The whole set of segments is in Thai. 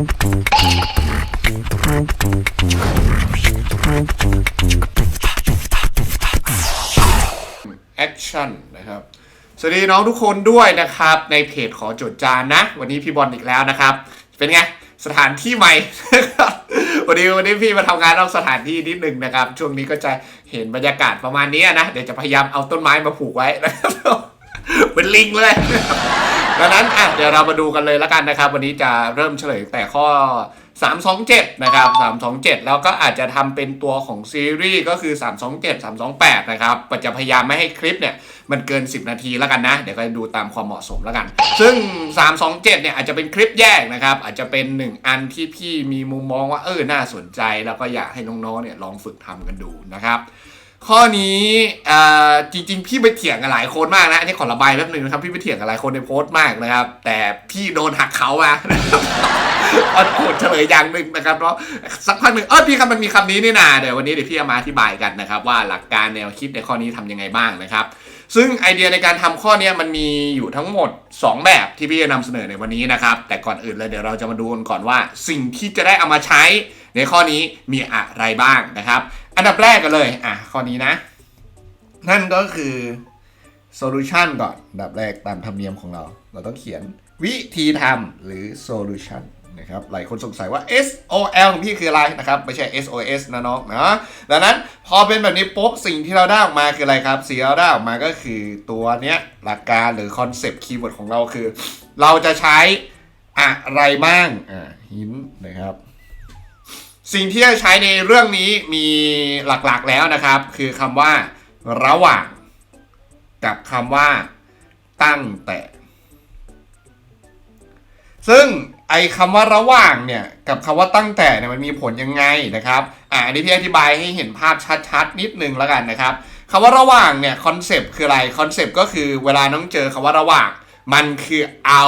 แอคชั่นนะครับ สวัสดีน้องทุกคนด้วยนะครับ ในเพจขอจดจานนะ วันนี้พี่บอลอีกแล้วนะครับ เป็นไง สถานที่ใหม่นะครับวันนี้วันนี้พี่มาทำงานนอกสถานที่นิดหนึ่งนะครับ ช่วงนี้ก็จะเห็นบรรยากาศประมาณนี้นะ เดี๋ยวจะพยายามเอาต้นไม้มาผูกไว้นะครับเป็นลิงเลย ดังนั้นอะเดี๋ยวเรามาดูกันเลยล้วกันนะครับ วันนี้จะเริ่มเฉลยแต่ข้อ 327 นะครับ 327 แล้วก็อาจจะทำเป็นตัวของซีรีส์ก็คือ 327 328 นะครับจะพยายามไม่ให้คลิปเนี่ย มันเกิน 10 นาทีแล้วกันนะ เดี๋ยวก็ดูตามความเหมาะสมแล้วกัน ซึ่ง 327 เนี่ยอาจจะเป็นคลิปแยกนะครับ อาจจะเป็น 1 อันที่พี่มีมุมมองว่าเออน่าสนใจ แล้วก็อยากให้น้องๆเนี่ยลองฝึกทำกันดูนะครับ ข้อนี้จริง ๆ พี่ไปเถียงกับหลายคนมากนะอันนี้ขอระบายแป๊บหนึงนะครับพี่ไปเถียงกับหลายคนในโพสต์มากนะครับ แต่พี่โดนหักเขามาเอาโหดเฉลยอย่างหนึ่งนะครับเพราะสักพักหนึ่งเออพี่ครับมันมีคำนี้นี่นาเดี๋ยววันนี้เดี๋ยวพี่จะมาอธิบายกันนะครับ ว่าหลักการแนวคิดในข้อนี้ทำยังไงบ้างนะครับ ซึ่งไอเดียในการทำข้อนี้มันมีอยู่ทั้งหมด 2 แบบที่พี่จะนำเสนอในวันนี้นะครับ แต่ก่อนอื่นเลยเดี๋ยวเราจะมาดูกันก่อนว่า สิ่งที่จะได้เอามาใช้ในข้อนี้มีอะไรบ้างนะครับ อันดับแรกกันเลย อะ ข้อนี้นะ นั่นก็คือ solution ก่อนอันดับแรกตามธรรมเนียมของเรา เราต้องเขียนวิธีทำหรือ solution นะครับ หลายคนสงสัยว่า SOL ของพี่คืออะไรนะครับ ไม่ใช่ SOS นะน้องนะดังนั้นพอเป็นแบบนี้ปุ๊บสิ่งที่เราได้ออกมาคืออะไรครับสิ่งที่เราได้ออกมาก็คือตัวเนี้ยหลักการหรือคอนเซปต์คีย์เวิร์ดของเราคือ เราจะใช้อะไรบ้างอ่าหินนะครับ สิ่งที่จะใช้ในเรื่องนี้มีหลักๆแล้วนะครับ คือคำว่าระหว่างกับคำว่า ตั้งแต่ ซึ่งไอ้คำว่าระหว่างเนี่ยกับคำว่าตั้งแต่เนี่ยมันมีผลยังไงนะครับอ่าอันนี้พี่อธิบายให้เห็นภาพชัดๆ นิดนึงแล้วกันนะครับคำว่าระหว่างเนี่ยคอนเซปต์คืออะไรคอนเซปต์ก็คือเวลาน้องเจอคำว่าระหว่าง มันคือเอา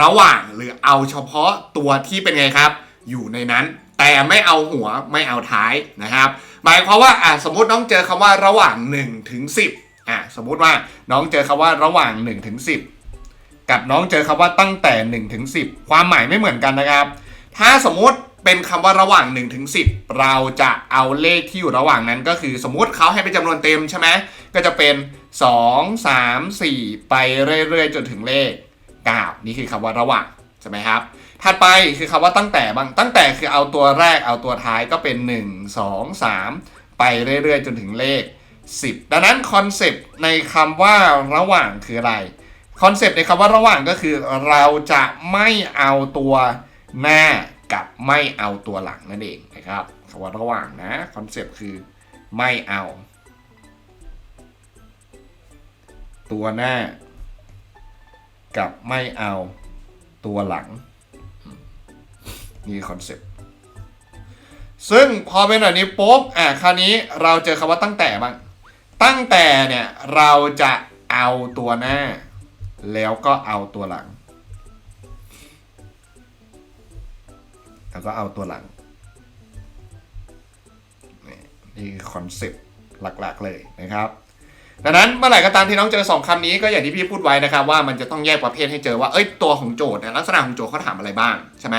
ระหว่างหรือเอาเฉพาะตัวที่เป็นไงครับ อยู่ในนั้น แต่ไม่เอาหัวไม่เอาท้ายนะครับ หมายความว่าอะสมมติน้องเจอคำว่าระหว่าง1ถึง10อะสมมุติว่าน้องเจอคำว่าระหว่าง1ถึง10 กับน้องเจอคำว่าตั้งแต่1ถึง10 ความหมายไม่เหมือนกันนะครับ ถ้าสมมติเป็นคำว่าระหว่าง1ถึง10 เราจะเอาเลขที่อยู่ระหว่างนั้นก็คือสมมติเขาให้เป็นจำนวนเต็มใช่ไหมก็จะเป็น 2 3 4 ไปเรื่อยๆ จนถึงเลข 9 นี่คือคำว่าระหว่างใช่ไหมครับ ถัดไปคือคำว่าตั้งแต่บางตั้งแต่คือเอาตัวแรกเอาตัวท้ายก็เป็น 1 2 3 ไปเรื่อยๆ จนถึงเลข 10 ดังนั้นคอนเซปต์ในคำว่าระหว่างคืออะไรคอนเซปต์ในคำว่าระหว่างก็คือเราจะไม่เอาตัวหน้ากับไม่เอาตัวหลังนั่นเองนะครับคำว่าระหว่างนะคอนเซปต์คือไม่เอา ตัวหน้า กับไม่เอาตัวหลัง นี่คอนเซปต์ซึ่งพอเป็นแบบนี้ปุ๊บอะคราวนี้เราเจอคำว่าตั้งแต่บ้างตั้งแต่เนี่ยเราจะเอาตัวหน้า แล้วก็เอาตัวหลังแล้วก็เอาตัวหลังนี่คอนเซปต์หลักๆเลยนะครับดังนั้นเมื่อไหร่ก็ตามที่น้องเจอสองคำนี้ก็อย่างที่พี่พูดไว้นะครับว่ามันจะต้องแยกประเภทให้เจอว่าเอ้ยตัวของโจทย์เนี่ยลักษณะของโจทย์เขาถามอะไรบ้างใช่ไหม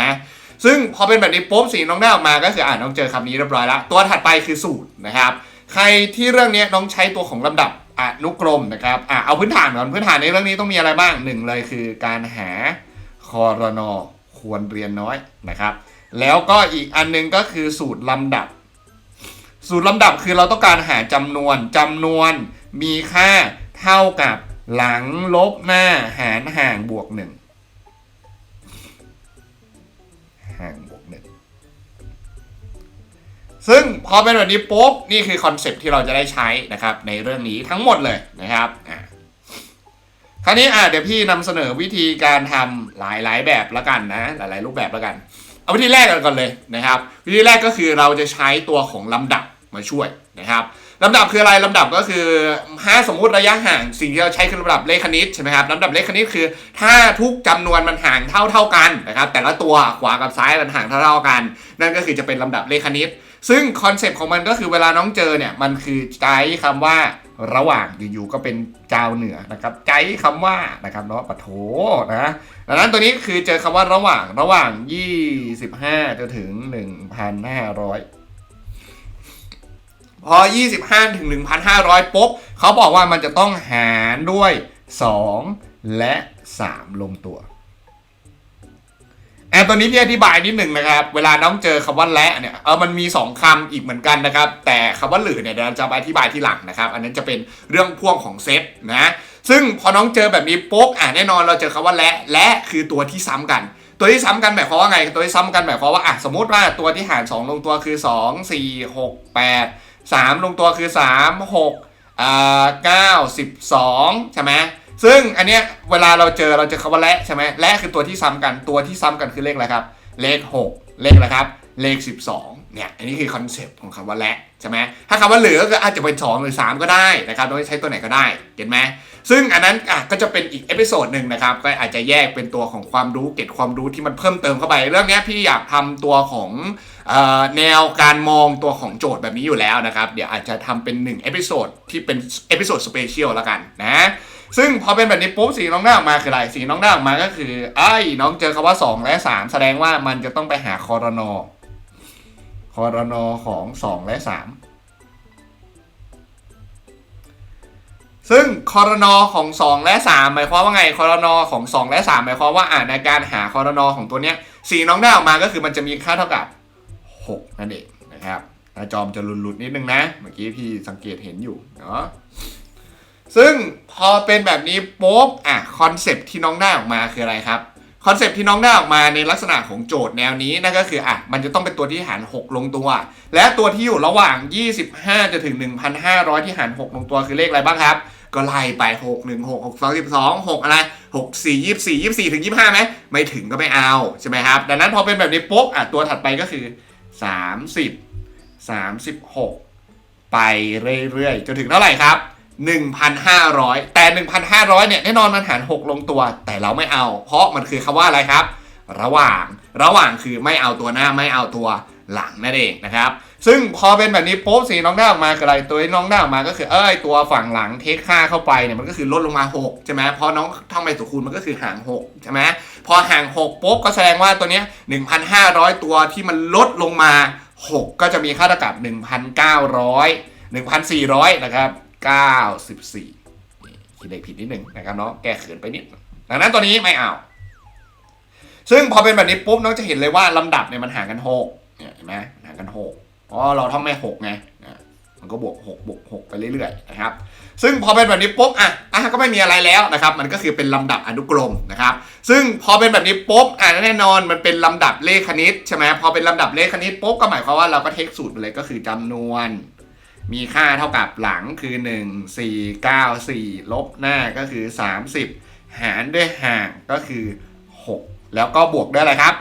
ซึ่งพอเป็นแบบนี้ปุ๊บสิ่งน้องได้ออกมาก็คืออ่านน้องเจอคำนี้เรียบร้อยแล้วตัวถัดไปคือสูตรนะครับ ใครที่เรื่องนี้น้องใช้ตัวของลำดับอนุกรมนะครับอะเอาพื้นฐานก่อนพื้นฐานในเรื่องนี้ต้องมีอะไรบ้างหนึ่งเลยคือการหาคอรนอควรเรียนน้อยนะครับ แล้วก็อีกอันหนึงก็คือสูตรลำดับ สูตรลำดับคือเราต้องการหาจำนวนจำนวนมีค่าเท่ากับหลังลบหน้าหารห่างบวกหนึ่ง ซึ่งพอเป็นแบบนี้ปุ๊บนี่คือคอนเซปที่เราจะได้ใช้นะครับในเรื่องนี้ทั้งหมดเลยนะครับคราวนี้อะเดี๋ยวพี่นำเสนอวิธีการทำหลายๆแบบแล้วกันนะหลายๆรูปแบบแล้วกัน เอาวิธีแรกกันก่อนเลยนะครับ วิธีแรกก็คือเราจะใช้ตัวของลำดับมาช่วยนะครับลำดับคืออะไรลำดับก็คือถ้าสมมุติระยะห่างสิ่งที่เราใช้คือลำดับเลขคณิตใช่ไหมครับลำดับเลขคณิตคือ ถ้าทุกจำนวนมันห่างเท่าเท่ากันนะครับแต่ละตัวขวากับซ้ายมันห่างเท่าเท่ากัน นั่นก็คือจะเป็นลำดับเลขคณิต ซึ่งคอนเซปต์ของมันก็คือเวลาน้องเจอเนี่ย มันคือใช้คำว่าระหว่างอยู่ๆก็เป็นเจ้าเหนือนะครับใจคำว่านะครับเนาะปะโถนะดังนั้นตัวนี้คือเจอคำว่าระหว่างระหว่าง 25จนถึง 1,500พอ 25 ถึง 1,500 ปุ๊บ เขาบอกว่ามันจะต้องหารด้วย 2 และ 3 ลงตัว แอบตัวนี้พี่อธิบายนิดหนึ่งนะครับ เวลาน้องเจอคำว่าและเนี่ยเออมันมี 2คำอีกเหมือนกันนะครับ แต่คำว่าหรือเนี่ยเดี๋ยวเราจะไปอธิบายที่หลังนะครับ อันนั้นจะเป็นเรื่องพ่วงของเซตนะซึ่งพอน้องเจอแบบนี้ปุ๊บอะแน่นอนเราเจอคำว่าและและคือตัวที่ซ้ำกัน ตัวที่ซ้ำกันหมายความว่าไง ตัวที่ซ้ำกันหมายความว่าอะสมมติว่าตัวที่หาร 2 ลงตัวคือ 2 4 6 8 3 ลงตัวคือ 3 6อ่า9 12 ใช่ไหม ซึ่งอันเนี้ยเวลาเราเจอเราจอคำว่าและใช่ไหมและคือตัวที่ซ้ำกันตัวที่ซ้ำกันคือเลขอะไรครับ เลข 6 เลขอะไรครับ เลข 12เนี่ยอันนี้คือคอนเซปต์ของคำว่าและใช่ไหมถ้าคำว่าเหลือก็อาจจะเป็น2หรือ 3 ก็ได้นะครับโดยใช้ตัวไหนก็ได้เห็นไหมซึ่งอันนั้นอะก็จะเป็นอีกเอพิโซดหนึ่งนะครับก็อาจจะแยกเป็นตัวของความรู้เก็บความรู้ที่มันเพิ่มเติมเข้าไป เรื่องนี้พี่อยากทำตัวของ แนวการมองตัวของโจทย์แบบนี้อยู่แล้วนะครับ เดี๋ยวอาจจะทำเป็น1เอพิโซดที่เป็นเอพิโซดสเปเชียลแล้วกันนะซึ่งพอเป็นแบบนี้ปุ๊บสีน้องหน้าออกมาคืออะไรสีน้องหน้าออกมาก็คือไอ้น้องเจอคำว่า 2 และ 3 แสดงว่ามันจะต้องไปหาคอรนอคอรนอของ 2 และ 3 ซึ่งคอรนอของ 2 และ 3 หมายความว่าไงคอรนอของ 2 และ 3 หมายความว่าอ่าในการหาคอรนอของตัวเนี้ยสีน้องหน้าออกมาก็คือมันจะมีค่าเท่ากับ 6 นั่นเองนะครับหน้าจอมจะหลุดๆนิดนึงนะ เมื่อกี้พี่สังเกตเห็นอยู่เนาะซึ่งพอเป็นแบบนี้ปุ๊บอะคอนเซปที่น้องได้ออกมาคืออะไรครับคอนเซปที่น้องได้ออกมาในลักษณะของโจทย์แนวนี้นั่นก็คืออะมันจะต้องเป็นตัวที่หาร 6 ลงตัว และตัวที่อยู่ระหว่าง 25 จะถึง 1,500 ที่หาร 6 ลงตัวคือเลขอะไรบ้างครับ ก็ไล่ไป 6 1 6 6 2 12 6 อะไร 6 4 24 24 ถึง 25ไหมไม่ถึงก็ไม่เอา ใช่ไหมครับ ดังนั้นพอเป็นแบบนี้ปุ๊บอะตัวถัดไปก็คือ 30 36 ไปเรื่อยๆ จนถึงเท่าไหร่ครับ 1,500 แต่ 1,500 เนี่ยแน่นอนมันหาร 6 ลงตัว แต่เราไม่เอา เพราะมันคือคำว่าอะไรครับ ระหว่าง ระหว่างคือไม่เอาตัวหน้าไม่เอาตัว หลังนั่นเองนะครับ ซึ่งพอเป็นแบบนี้ปุ๊บสีน้องได้ออกมาคืออะไรตัวน้องได้ออกมาก็คือเอ้ยตัวฝั่งหลังเทคค่าเข้าไปเนี่ยมันก็คือลดลงมา 6 ใช่ไหมพอน้องท่องไปสุคูณมันก็คือห่าง 6 ใช่ไหมพอห่าง 6ปุ๊บก็แสดงว่าตัวเนี้ย1,500 ตัวที่มันลดลงมา 6 ก็จะมีค่าเท่ากับ 1,900 1,400 นะครับ 94นี่คิดเลขผิดนิดหนึ่งนะครับเนาะแก้เขินไปนิดดังนั้นตัวนี้ไม่เอา ซึ่งพอเป็นแบบนี้ปุ๊บน้องจะเห็นเลยว่าลำดับเนี่ยมันห่างกันหก เนี่ยเห็นไหมหางกันหกเพราะเราท่องไม่หกไงมันก็บวกหกบวกหกไปเรื่อยๆนะครับ ซึ่งพอเป็นแบบนี้ปุ๊บอะอะก็ไม่มีอะไรแล้วนะครับ มันก็คือเป็นลำดับอนุกรมนะครับ ซึ่งพอเป็นแบบนี้ปุ๊บอะแน่นอนมันเป็นลำดับเลขคณิตใช่ไหมพอเป็นลำดับเลขคณิตปุ๊บก็หมายความว่าเราก็เทคสูตรไปเลยก็คือจำนวน มีค่าเท่ากับหลังคือ 1 4 9 4 ลบหน้าก็คือ 30 หารด้วยห่างก็คือ 6 แล้วก็บวกด้วยอะไรครับ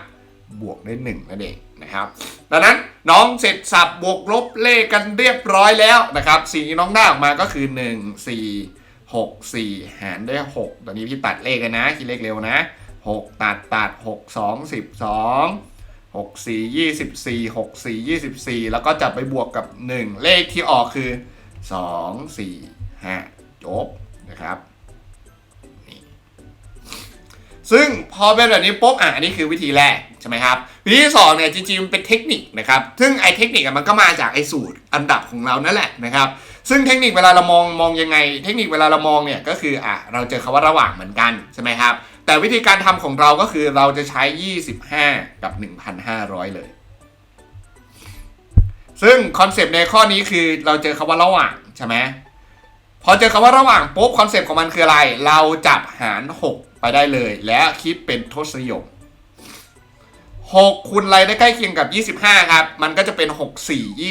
บวกด้วย1นั่นเอง นะครับ ดังนั้นน้องเสร็จสับบวกลบเลขกันเรียบร้อยแล้วนะครับสิ่งที่น้องได้ออกมาก็คือ 1 4 6 4 หารด้วย 6 ตอนนี้พี่ตัดเลขกันนะ คิดเลขเร็วนะ 6 ตัดตัด 6 2 12 6 4 24 6 4 24 แล้วก็จับไปบวกกับ 1 เลขที่ออกคือ 2 4 5 จบนะครับนี่ซึ่งพอเป็นแบบนี้ปุ๊บอะอันนี้คือวิธีแรก ใช่ไหมครับวิธีที่สองเนี่ยจริงๆมันเป็นเทคนิคนะครับซึ่งไอ้เทคนิคมันก็มาจากไอ้สูตรอันดับของเรานั่นแหละนะครับซึ่งเทคนิคเวลาเรามองมองยังไง เทคนิคเวลาเรามองเนี่ยก็คืออะเราเจอคำว่าระหว่างเหมือนกันใช่ไหมครับแต่วิธีการทำของเราก็คือเราจะใช้ 25 กับ 1,500 เลย ซึ่งคอนเซปต์ในข้อนี้คือเราเจอคำว่าระหว่างใช่ไหมพอเจอคำว่าระหว่างปุ๊บคอนเซปต์ของมันคืออะไร เราจับหาร 6 ไปได้เลย และคิดเป็นทศนิยม 6คูณอะไรได้ใกล้เคียงกับ 25 ครับ มันก็จะเป็น 6 4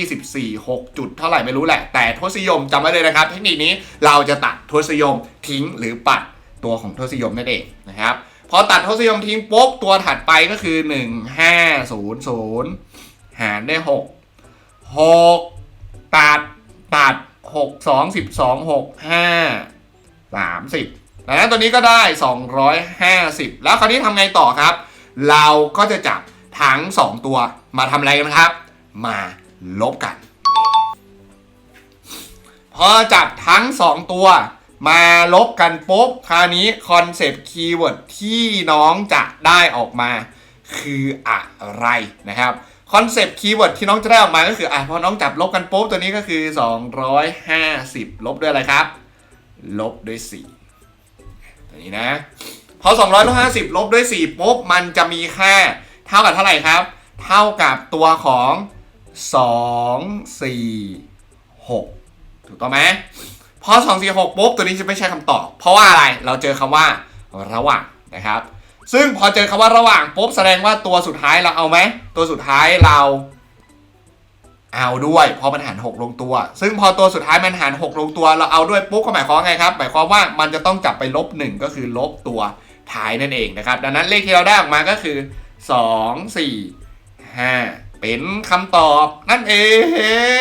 24 6 จุดเท่าไหร่ไม่รู้แหละ แต่ทศนิยมจำไว้เลยนะครับ เทคนิคนี้เราจะตัดทศนิยมทิ้งหรือปัดตัวของทศนิยมนั่นเองนะครับ พอตัดทศนิยมทิ้งปุ๊บตัวถัดไปก็คือ 1 5 0 0 หารได้ 6 6 ตัดตัด 6 2 12 6 5 30ดังนั้นตัวนี้ก็ได้ 250 แล้วคราวนี้ทำไงต่อครับ เราก็จะจับทั้ง 2 ตัวมาทำอะไรกันครับ มาลบกัน พอจับทั้ง 2 ตัว มาลบกันปุ๊บคราวนี้คอนเซปต์คีย์เวิร์ดที่น้องจะได้ออกมาคืออะไรนะครับคอนเซปต์คีย์เวิร์ดที่น้องจะได้ออกมาก็คืออะพอน้องจับลบกันปุ๊บตัวนี้ก็คือ 250 ลบด้วยอะไรครับ ลบด้วย 4 ตัวนี้นะ พอ250 ลบด้วย 4 ปุ๊บ มันจะมีค่า เท่ากับเท่าไหร่ครับ เท่ากับตัวของ 2 4 6 ถูกต้องไหมพอ 2 4 6 ปุ๊บ ตัวนี้จะไม่ใช่คำตอบ เพราะว่าอะไร เราเจอคำว่าระหว่างนะครับ ซึ่งพอเจอคำว่าระหว่างปุ๊บ แสดงว่าตัวสุดท้ายเราเอาไหม ตัวสุดท้ายเราเอาด้วยเพราะมันหาร6ลงตัว ซึ่งพอตัวสุดท้ายมันหาร6ลงตัว เราเอาด้วยปุ๊บก็หมายความไงครับ หมายความว่ามันจะต้องจับไปลบ1ก็คือลบตัว ท้ายนั่นเองนะครับ ดังนั้นเลขที่เราได้ออกมาก็คือ 2 4 5 เป็นคำตอบนั่นเอ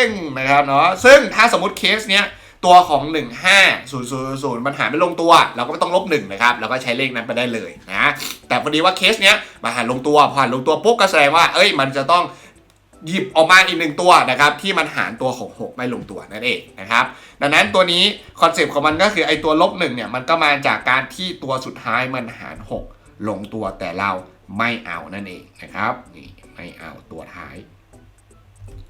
งนะครับเนาะซึ่งถ้าสมมติเคสเนี้ยตัวของ 1 5 0 0 0มันหารไม่ลงตัว เราก็ไม่ต้องลบ1นะครับเราก็ใช้เลขนั้นไปได้เลยนะแต่พอดีว่าเคสเนี้ยมาหารลงตัวพอหารลงตัวปุ๊บก็แสดงว่าเอ้ยมันจะต้อง หยิบออกมาอีกหนึ่งตัวนะครับที่มันหารตัวของ 6 ไม่ลงตัวนั่นเองนะครับดังนั้นตัวนี้คอนเซปต์ของมันก็คือไอตัวลบหนึ่งเนี่ยมันก็มาจากการที่ตัวสุดท้ายมันหาร 6 ลงตัวแต่เราไม่เอานั่นเองนะครับนี่ไม่เอาตัวท้าย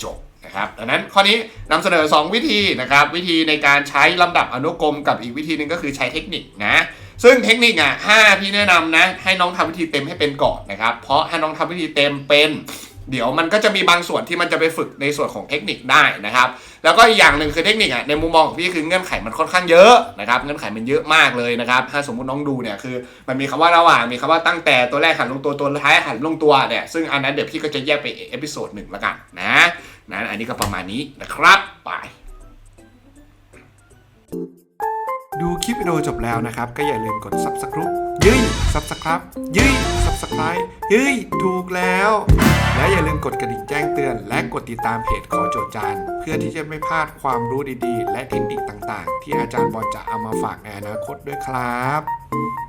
จบนะครับดังนั้นข้อนี้นำเสนอ 2 วิธีนะครับวิธีในการใช้ลำดับอนุกรมกับอีกวิธีหนึ่งก็คือใช้เทคนิคนะซึ่งเทคนิคอะห้าพี่แนะนำนะให้น้องทำวิธีเต็มให้เป็นก่อนนะครับเพราะถ้าน้องทำวิธีเต็มเป็น เดี๋ยวมันก็จะมีบางส่วนที่มันจะไปฝึกในส่วนของเทคนิคได้นะครับ แล้วก็อีกอย่างหนึ่งคือเทคนิคอะในมุมมองของพี่คือเงื่อนไขมันค่อนข้างเยอะนะครับเงื่อนไขมันเยอะมากเลยนะครับ ถ้าสมมุติน้องดูเนี่ยคือ มันมีคำว่าระหว่างมีคำว่าตั้งแต่ตัวแรกหันลงตัวตัวท้ายหันลงตัวเนี่ยซึ่งอันนั้นเดี๋ยวพี่ก็จะแยกไปเอพิโซดหนึ่งละกันนะนั้นอันนี้ก็ประมาณนี้นะครับไปดูคลิปวิดีโอจบแล้วนะครับ ก็อย่าลืมกด subscribe ยึย subscribe ยึย subscribe ยึยถูกแล้ว และอย่าลืมกดกระดิ่งแจ้งเตือน และกดติดตามเพจขอโจทย์จานเพื่อที่จะไม่พลาดความรู้ดีๆ และเทคนิคต่างๆ ที่อาจารย์บอลจะเอามาฝากในอนาคตด้วยครับ